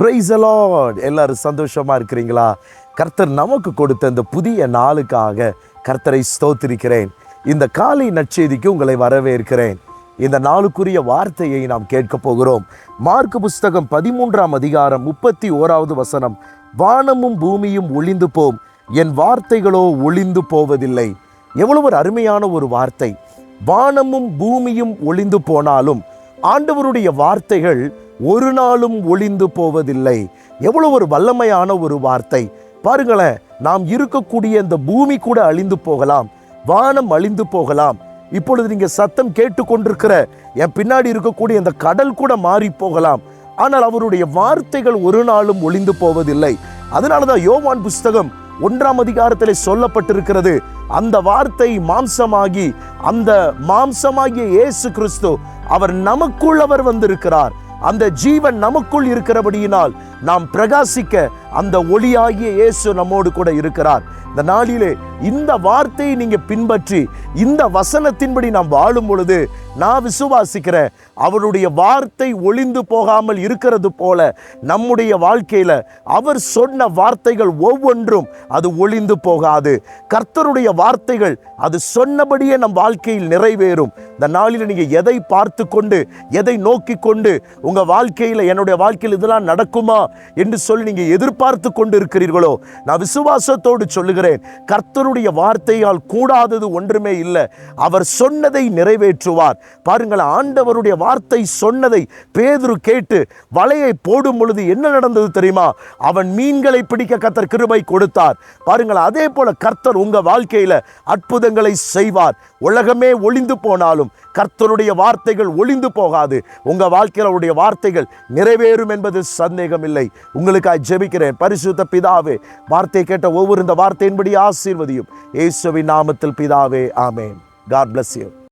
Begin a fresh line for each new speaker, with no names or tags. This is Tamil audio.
பிரைஸ் அலாட் எல்லாரும் சந்தோஷமாக இருக்கிறீங்களா? கர்த்தர் நமக்கு கொடுத்த இந்த புதிய நாளுக்காக கர்த்தரை ஸ்தோத்திருக்கிறேன். இந்த காலை நற்செய்திக்கு உங்களை வரவேற்கிறேன். இந்த நாளுக்குரிய வார்த்தையை நாம் கேட்க போகிறோம். மார்க் புஸ்தகம் பதிமூன்றாம் அதிகாரம் முப்பத்தி ஓராவது வசனம் வானமும் பூமியும் ஒளிந்து போம். என் வார்த்தைகளோ ஒளிந்து போவதில்லை. எவ்வளவு ஒரு அருமையான ஒரு வார்த்தை. வானமும் பூமியும் ஒளிந்து போனாலும் ஆண்டவருடைய வார்த்தைகள் ஒரு நாளும் ஒளிந்து போவதில்லை. எவ்வளோ ஒரு வல்லமையான ஒரு வார்த்தை. பாருங்களேன் நாம் இருக்கக்கூடிய இந்த பூமி கூட அழிந்து போகலாம் வானம் அழிந்து போகலாம். இப்பொழுது நீங்கள் சத்தம் கேட்டுக்கொண்டிருக்கிற என் பின்னாடி இருக்கக்கூடிய இந்த கடல் கூட மாறி போகலாம். ஆனால் அவருடைய வார்த்தைகள் ஒரு நாளும் ஒளிந்து போவதில்லை. அதனால தான் யோவான் புஸ்தகம் ஒன்றாம் அதிகாரத்தில் சொல்லப்பட்டிருக்கிறது அந்த வார்த்தை மாம்சமாகி அந்த மாம்சமாகிய இயேசு கிறிஸ்து அவர் நமக்குள்ளவர் வந்திருக்கிறார். அந்த ஜீவன் நமக்குள் இருக்கிறபடியினால் நாம் பிரகாசிக்க அந்த ஒளியாகிய இயேசு நம்மோடு கூட இருக்கிறார். இந்த நாளிலே இந்த வார்த்தையை நீங்க பின்பற்றி இந்த வசனத்தின்படி நாம் வாழும் பொழுது நான் விசுவாசிக்கிறேன் அவருடைய வார்த்தை ஒளிந்து போகாமல் இருக்கிறது போல நம்முடைய வாழ்க்கையில அவர் சொன்ன வார்த்தைகள் ஒவ்வொன்றும் அது ஒளிந்து போகாது. கர்த்தருடைய வார்த்தைகள் அது சொன்னபடியே நம் வாழ்க்கையில் நிறைவேறும். இந்த நாளில் நீங்க எதை பார்த்து கொண்டு எதை நோக்கி கொண்டு உங்க வாழ்க்கையில என்னுடைய வாழ்க்கையில் இதெல்லாம் நடக்குமா என்று சொல்லி நீங்க எதிர்பார்த்து கொண்டிருக்கிறீர்களோ நான் விசுவாசத்தோடு சொல்லுகிறேன் கர்த்தருடைய வார்த்தையால் கூடாதது ஒன்றுமே இல்லை. அவர் சொன்னதை நிறைவேற்றுவார். பாருங்கள் ஆண்டவருடைய வார்த்தை சொன்னதை பேதுரு கேட்டு வலையை போடும் பொழுது என்ன நடந்தது தெரியுமா? அவன் மீன்களை பிடிக்க கர்த்தர் கிருபை கொடுத்தார். பாருங்கள் அதே போல கர்த்தர் உங்க வாழ்க்கையில அற்புதங்களை செய்வார். உலகமே ஒளிந்து போனாலும் கர்த்தருடைய வார்த்தைகள் ஒளிந்து போகாது. உங்க வாழ்க்கையில் அவருடைய வார்த்தைகள் நிறைவேறும் என்பது சந்தேகம் இல்லை உங்களுக்காக ஜெபிக்கிறேன். பரிசுத்த பிதாவே வார்த்தை கேட்ட ஒவ்வொரு இந்த வார்த்தையின்படி ஆசீர்வதியும். இயேசுவின் நாமத்தில் பிதாவே ஆமேன். God bless you